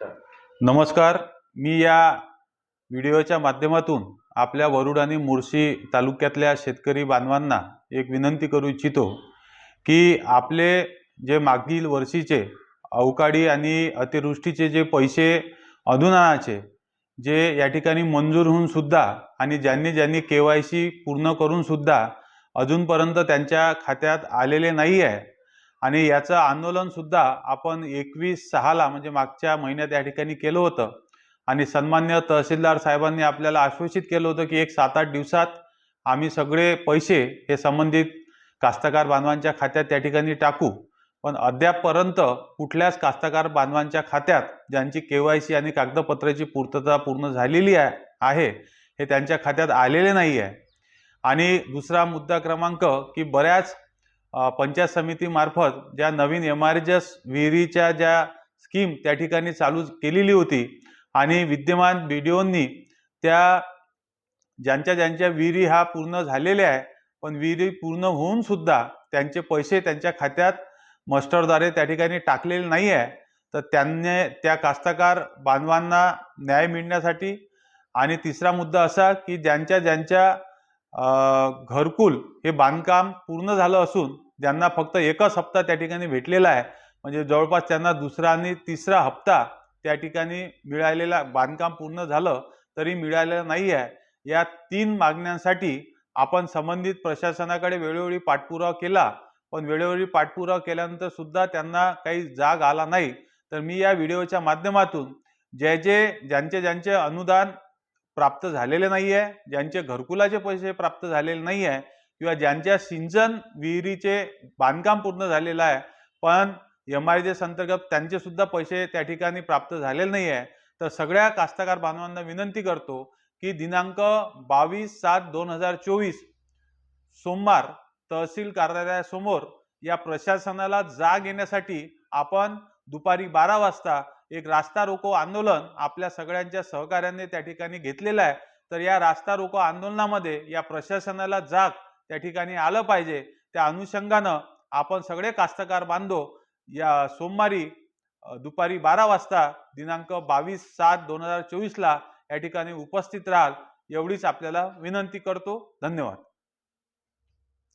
नमस्कार मी या व्हिडिओच्या माध्यमातून आपल्या वरुड आणि मुळशी तालुक्यातल्या शेतकरी बांधवांना एक विनंती करू इच्छितो की आपले जे मागील वर्षीचे अवकाळी आणि अतिवृष्टीचे जे पैसे अनुदानाचे जे या ठिकाणी मंजूर होऊन सुद्धा आणि ज्यांनी ज्यांनी के वाय सी पूर्ण करून सुद्धा अजूनपर्यंत त्यांच्या खात्यात आलेले नाही आहे आणि याचं आंदोलनसुद्धा आपण एकवीस सहाला म्हणजे मागच्या महिन्यात या ठिकाणी केलं होतं. आणि सन्मान्य तहसीलदार साहेबांनी आपल्याला आश्वासित केलं होतं की एक सात आठ दिवसात आम्ही सगळे पैसे हे संबंधित कास्तकार बांधवांच्या खात्यात त्या ठिकाणी टाकू. पण अद्यापपर्यंत कुठल्याच कास्तकार बांधवांच्या खात्यात ज्यांची के वाय सी आणि कागदपत्राची पूर्तता पूर्ण झालेली आहे हे त्यांच्या खात्यात आलेले नाही आहे आणि दुसरा मुद्दा क्रमांक की बऱ्याच पंचायत समितीमार्फत ज्या नवीन एम आर एस विहिरीच्या ज्या स्कीम त्या ठिकाणी चालू केलेली होती आणि विद्यमान बी डी ओंनी त्या ज्यांच्या ज्यांच्या विहिरी हा पूर्ण झालेल्या आहे पण विहिरी पूर्ण होऊन सुद्धा त्यांचे पैसे त्यांच्या खात्यात मस्टरद्वारे त्या ठिकाणी टाकलेले नाही आहे. तर त्यांनी त्या कास्तकार बांधवांना न्याय मिळण्यासाठी आणि तिसरा मुद्दा असा की ज्यांच्या ज्यांच्या घरकुल हे बांधकाम पूर्ण झालं असून ज्यांना फक्त एकच हप्ता त्या ठिकाणी भेटलेला आहे. म्हणजे जवळपास त्यांना दुसरा आणि तिसरा हप्ता त्या ठिकाणी मिळालेला बांधकाम पूर्ण झालं तरी मिळालेलं नाही आहे या तीन मागण्यांसाठी आपण संबंधित प्रशासनाकडे वेळोवेळी पाठपुरावा केला पण वेळोवेळी पाठपुरावा केल्यानंतर सुद्धा त्यांना काही जाग आला नाही. तर मी या व्हिडिओच्या माध्यमातून जे जे ज्यांचे ज्यांचे अनुदान प्राप्त झालेले नाही आहे ज्यांचे घरकुलाचे पैसे प्राप्त झालेले नाही आहे किंवा ज्यांच्या सिंचन विहिरीचे बांधकाम पूर्ण झालेलं आहे पण एम आय एस अंतर्गत त्यांचे सुद्धा पैसे त्या ठिकाणी प्राप्त झालेले नाही आहे तर सगळ्या कास्तकार बांधवांना विनंती करतो की दिनांक बावीस सात दोन हजार चोवीस सोमवार तहसील कार्यालयासमोर या प्रशासनाला जाग येण्यासाठी आपण दुपारी बारा वाजता एक रास्ता रोको आंदोलन आपल्या सगळ्यांच्या सहकार्याने त्या ठिकाणी घेतलेलं आहे. तर या रास्ता रोको आंदोलनामध्ये या प्रशासनाला जाग त्या ठिकाणी आलं पाहिजे. त्या अनुषंगानं आपण सगळे कास्तकार बांधव या सोमवारी दुपारी बारा वाजता दिनांक बावीस सात दोन हजार चोवीसला या ठिकाणी उपस्थित राहाल एवढीच आपल्याला विनंती करतो. धन्यवाद.